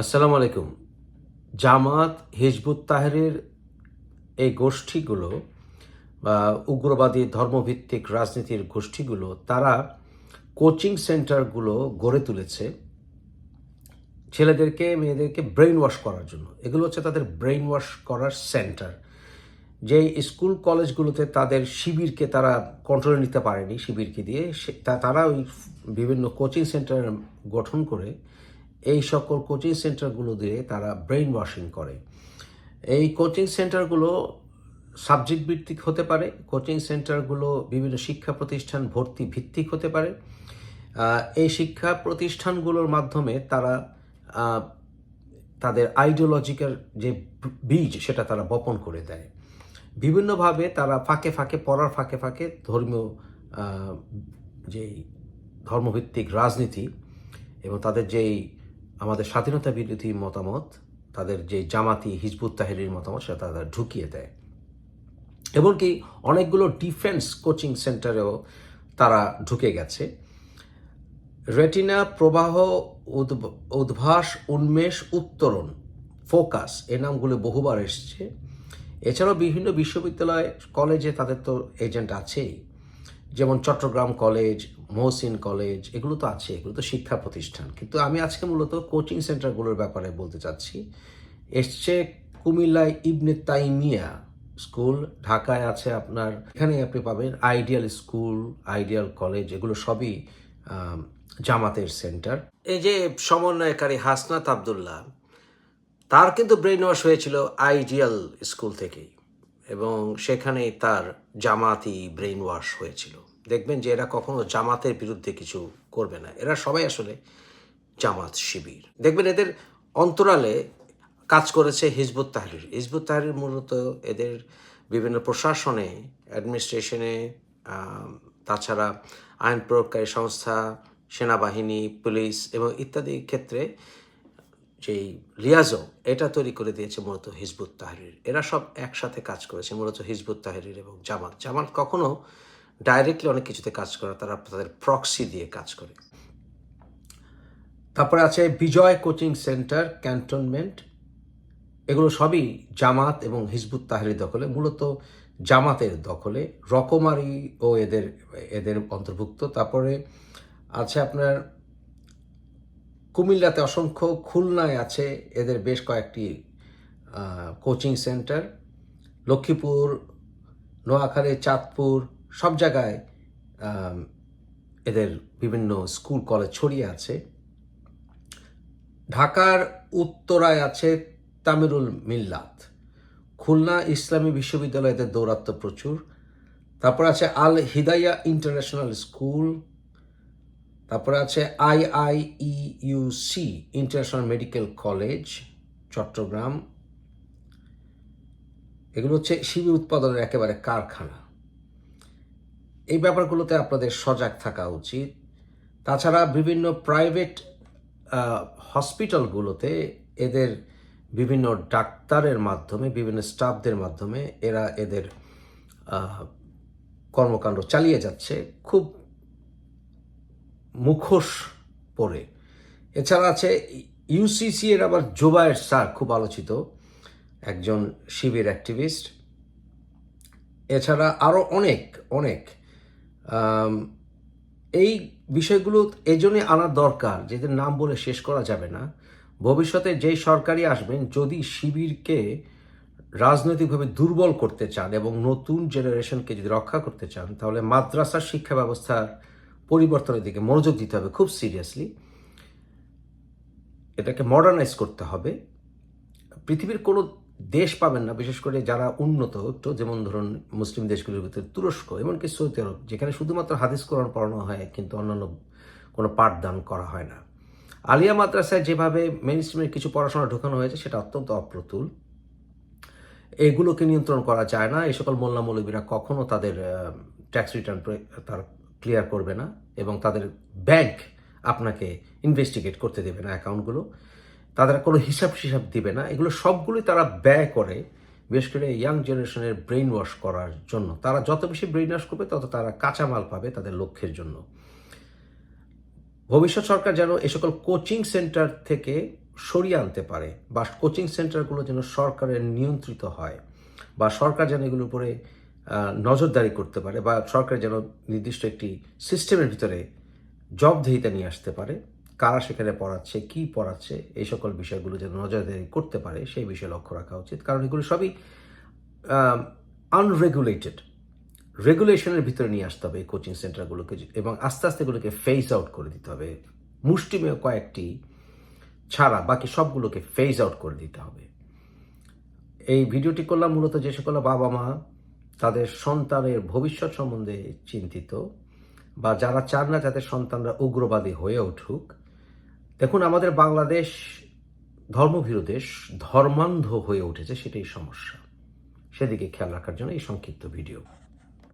আসসালামু আলাইকুম। জামাত হিজবুত তাহেরের এই গোষ্ঠীগুলো বা উগ্রবাদী ধর্মভিত্তিক রাজনীতির গোষ্ঠীগুলো, তারা কোচিং সেন্টারগুলো গড়ে তুলেছে ছেলেদেরকে, মেয়েদেরকে ব্রেইন ওয়াশ করার জন্য। এগুলো হচ্ছে তাদের ব্রেইন ওয়াশ করার সেন্টার। যে স্কুল কলেজগুলোতে তাদের শিবিরকে তারা কন্ট্রোলে নিতে পারেনি, শিবিরকে দিয়ে তারা ওই বিভিন্ন কোচিং সেন্টার গঠন করে এই সকল কোচিং সেন্টারগুলো দিয়ে তারা ব্রেইন ওয়াশিং করে। এই কোচিং সেন্টারগুলো সাবজেক্ট ভিত্তিক হতে পারে কোচিং সেন্টারগুলো বিভিন্ন শিক্ষা প্রতিষ্ঠান ভর্তি ভিত্তিক হতে পারে। এই শিক্ষা প্রতিষ্ঠানগুলোর মাধ্যমে তারা তাদের আইডিওলজিক্যাল যে বীজ সেটা তারা বপন করে দেয়। বিভিন্নভাবে তারা ফাঁকে ফাঁকে, পড়ার ফাঁকে ফাঁকে ধর্মীয় যেই ধর্মভিত্তিক রাজনীতি এবং তাদের যেই আমাদের স্বাধীনতা বিরোধী মতামত, তাদের যে জামাতি হিজবুত তাহেরির মতামত, সেটা তারা ঢুকিয়ে দেয়। এমনকি অনেকগুলো ডিফেন্স কোচিং সেন্টারেও তারা ঢুকে গেছে। রেটিনা প্রবাহ, উদ্ভ- উদ্ভাস, উন্মেষ উত্তরণ ফোকাস এ নামগুলো বহুবার এসছে। এছাড়াও বিভিন্ন বিশ্ববিদ্যালয়, কলেজে তাদের তো এজেন্ট আছেই। যেমন চট্টগ্রাম কলেজ মহসিন কলেজ, এগুলো তো আছে, এগুলো তো শিক্ষা প্রতিষ্ঠান। কিন্তু আমি আজকে মূলত কোচিং সেন্টারগুলোর ব্যাপারে বলতে চাচ্ছি। এসছে কুমিল্লায় ইবনে তাইমিয়া স্কুল, ঢাকায় আছে আপনার এখানে আপনি পাবেন আইডিয়াল স্কুল, আইডিয়াল কলেজ, এগুলো সবই জামাতের সেন্টার। এই যে সমন্বয়কারী হাসনাত আবদুল্লাহ, তার কিন্তু ব্রেন ওয়াশ হয়েছিল আইডিয়াল স্কুল থেকেই, এবং সেখানেই তার জামাতি ব্রেন ওয়াশ হয়েছিল। দেখবেন যে এরা কখনো জামাতের বিরুদ্ধে কিছু করবে না। এরা সবাই আসলে জামাত শিবির। দেখবেন এদের অন্তরালে কাজ করেছে হিজবুত তাহরির। হিজবুত তাহরির মূলত এদের বিভিন্ন প্রশাসনে অ্যাডমিনিস্ট্রেশনে তাছাড়া আইন প্রয়োগকারী সংস্থা, সেনাবাহিনী, পুলিশ এবং ইত্যাদি ক্ষেত্রে যেই রিয়াজও, এটা তৈরি করে দিয়েছে মূলত হিজবুত তাহরির। এরা সব একসাথে কাজ করেছে, মূলত হিজবুত তাহরির এবং জামাত। জামাত কখনো ডাইরেক্টলি অনেক কিছুতে কাজ করে, তারা তাদের প্রক্সি দিয়ে কাজ করে। তারপরে আছে বিজয় কোচিং সেন্টার, ক্যান্টনমেন্ট। এগুলো সবই জামাত এবং হিজবুত তাহরির দখলে, মূলত জামাতের দখলে। রকমারি ও এদের এদের অন্তর্ভুক্ত। তারপরে আছে আপনার কুমিল্লাতে অসংখ্য খুলনায় আছে এদের বেশ কয়েকটি কোচিং সেন্টার। লক্ষ্মীপুর, নোয়াখালী, চাঁদপুর সব জায়গায় এদের বিভিন্ন স্কুল, কলেজ ছড়িয়ে আছে। ঢাকার উত্তরায় আছে তামিরুল মিল্লাত। খুলনা ইসলামী বিশ্ববিদ্যালয়ে এদের দৌরাত্ম প্রচুর। তারপর আছে আল হিদায়া ইন্টারন্যাশনাল স্কুল। তারপর আছে I I U C international medical college, Chattogram. এগুলো হচ্ছে শিবির উৎপাদনের একেবারে কারখানা। এই ব্যাপারগুলোতে আপনাদের সজাগ থাকা উচিত। তাছাড়া বিভিন্ন প্রাইভেট হসপিটালগুলোতে এদের বিভিন্ন ডাক্তারের মাধ্যমে, বিভিন্ন স্টাফদের মাধ্যমে এরা এদের কর্মকাণ্ড চালিয়ে যাচ্ছে খুব মুখোশ পরে। এছাড়া আছে ইউসিসি এর আবার জোবায়ের স্যার খুব আলোচিত, একজন শিবির অ্যাক্টিভিস্ট। এছাড়া আরও অনেক অনেক এই বিষয়গুলো এই জন্যই আনা দরকার যেদের নাম বলে শেষ করা যাবে না। ভবিষ্যতে যেই সরকারই আসবেন, যদি শিবিরকে রাজনৈতিকভাবে দুর্বল করতে চান এবং নতুন জেনারেশনকে যদি রক্ষা করতে চান, তাহলে মাদ্রাসার শিক্ষা ব্যবস্থার পরিবর্তনের দিকে মনোযোগ দিতে হবে খুব সিরিয়াসলি। এটাকে মডার্নাইজ করতে হবে। পৃথিবীর কোনো দেশ পাবেন না, বিশেষ করে যারা উন্নত একটু যেমন ধরুন মুসলিম দেশগুলির ভিতরে তুরস্ক এমনকি সৌদি আরব, যেখানে শুধুমাত্র হাদিস কোরআন পড়ানো হয়, কিন্তু অন্যান্য কোনো পাঠদান করা হয় না। আলিয়া মাদ্রাসায় যেভাবে মেন স্ট্রিমের কিছু পড়াশোনা ঢোকানো হয়েছে, সেটা অত্যন্ত অপ্রতুল। এগুলোকে নিয়ন্ত্রণ করা যায় না। এই সকল মোল্লা মৌলবীরা কখনো তাদের ট্যাক্স রিটার্ন তারা ক্লিয়ার করবে না এবং তাদের ব্যাংক আপনাকে ইনভেস্টিগেট করতে দেবে না অ্যাকাউন্টগুলো তাদের কোনো হিসাব হিসাব দিবে না। এগুলো সবগুলোই তারা ব্যয় করে, বিশেষ করে ইয়াং জেনারেশনের ব্রেইন ওয়াশ করার জন্য। তারা যত বেশি ব্রেইন ওয়াশ করবে, তত তারা কাঁচামাল পাবে তাদের লক্ষ্যের জন্য। ভবিষ্যৎ সরকার যেন এ সকল কোচিং সেন্টার থেকে সরিয়ে আনতে পারে বা কোচিং সেন্টারগুলো যেন সরকারের নিয়ন্ত্রিত হয় বা সরকার যেন এগুলোর উপরে নজরদারি করতে পারে বা সরকার যেন নির্দিষ্ট একটি সিস্টেমের ভিতরে জবাবদিহিতা নিয়ে আসতে পারে। কারা সেখানে পড়াচ্ছে, কি পড়াচ্ছে, এই সকল বিষয়গুলো যেন নজরদারি করতে পারে, সেই বিষয়ে লক্ষ্য রাখা উচিত। কারণ এগুলো সবই আনরেগুলেটেড রেগুলেশনের ভিতরে নিয়ে আসতে হবে এই কোচিং সেন্টারগুলোকে এবং আস্তে আস্তে এগুলোকে ফেজ আউট করে দিতে হবে। মুষ্টিমেয় কয়েকটি ছাড়া বাকি সবগুলোকে ফেজ আউট করে দিতে হবে। এই ভিডিওটি করলাম মূলত যে সকল বাবা মা, তাদের সন্তানের ভবিষ্যৎ সম্বন্ধে চিন্তিত, বা যারা চান না যাদের সন্তানরা উগ্রবাদী হয়ে উঠুক দেখুন, আমাদের বাংলাদেশ ধর্মভীরু দেশ ধর্মান্ধ হয়ে উঠেছে, সেটাই সমস্যা। সেদিকে খেয়াল রাখার জন্য এই সংক্ষিপ্ত ভিডিও।